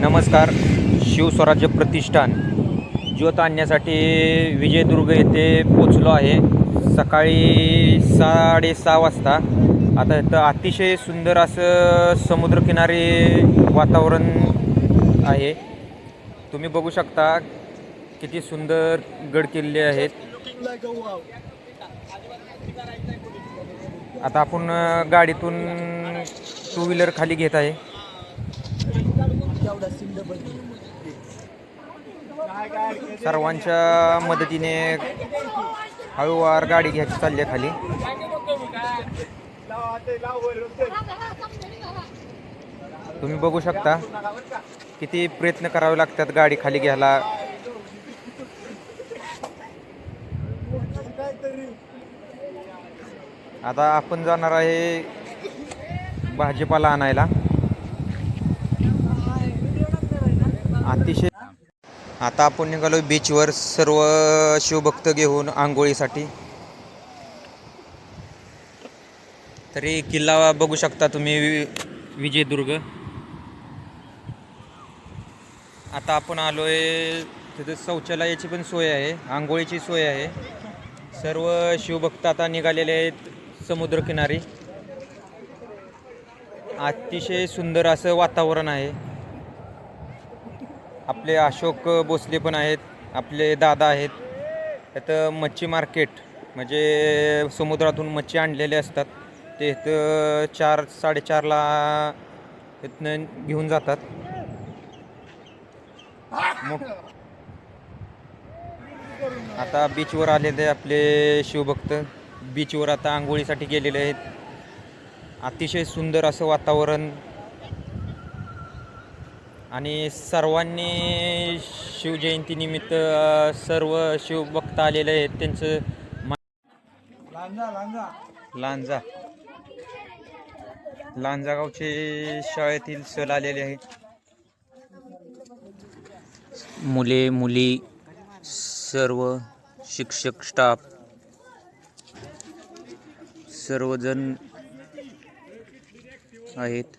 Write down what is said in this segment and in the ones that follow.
नमस्कार. शिवस्वराज्य प्रतिष्ठान. ज्योत आणण्यासाठी विजयदुर्ग येथे पोचलो आहे. सकाळी साडेसहा वाजता. आता इथं अतिशय सुंदर असं समुद्रकिनारी वातावरण आहे. तुम्ही बघू शकता किती सुंदर गडकिल्ले आहेत. आता आपण गाडीतून टू व्हीलर खाली घेत आहे. सर्वांच्या मदतीने हळूवार गाडी घ्यायची चालली आहे खाली. तुम्ही बघू शकता किती प्रयत्न करावे लागतात गाडी खाली घ्यायला. आता आपण जाणार आहे भाजीपाला आणायला. अतिशय आता आपण निघालो बीचवर सर्व शिवभक्त घेऊन आंघोळीसाठी. तरी किल्ला बघू शकता तुम्ही वि- विजयदुर्ग. आता आपण आलोय तिथे शौचालयाची पण सोय आहे आंघोळीची सोय आहे. सर्व शिवभक्त आता निघालेले आहेत समुद्रकिनारी. अतिशय सुंदर असं वातावरण आहे. आपले अशोक भोसले पण आहेत आपले दादा आहेत. त्यात मच्छी मार्केट म्हणजे समुद्रातून मच्छी आणलेले असतात. ते इथं चार साडेचारला इथनं घेऊन जातात. मग आता बीचवर आलेले आपले शिवभक्त. बीचवर आता आंघोळीसाठी गेलेले आहेत. अतिशय सुंदर असं वातावरण. आणि सर्वांनी शिवजयंतीनिमित्त सर्व शिवभक्त आलेले आहेत त्यांचं लांजा लांजा. गावचे शाळेतील सहल आलेले आहेत. मुले मुली सर्व शिक्षक स्टाफ सर्वजण आहेत.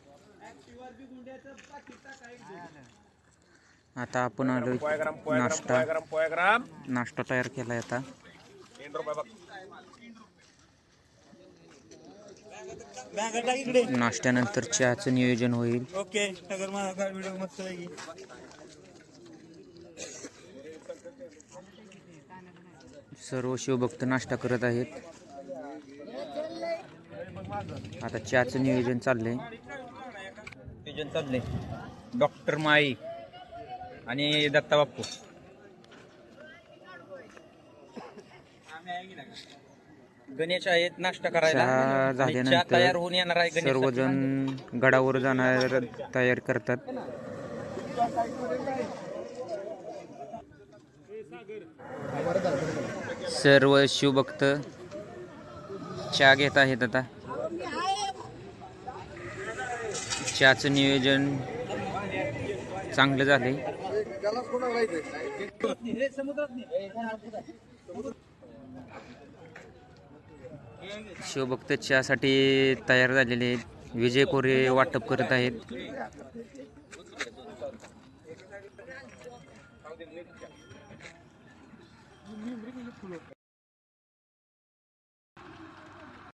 आता आपण आलोय नाश्ता. नाश्ता तयार केलाय आता. नाश्त्यानंतर चहाचं नियोजन होईल. ओके नगर माझा व्हिडिओ मस्त आहे सर्व शिवभक्त नाश्ता करत आहेत. आता चहाचं नियोजन चाललंय. नियोजन चाललंय. डॉक्टर माई आणि दत्ता बाप्पू. गणेश आहेत नाश्ता करायला. चहा आणि चहा झाल्यानंतर तयार होऊन येणार आहे गणेश सर्वजण गडावर जाणार तयार करतात. सर्व शिवभक्त चहा घेत आहेत आता. चहाचं नियोजन चांगलं झालंय. शिवभक्त चहासाठी तयार झालेले आहेत. विजय कोरे वाटप करत आहेत.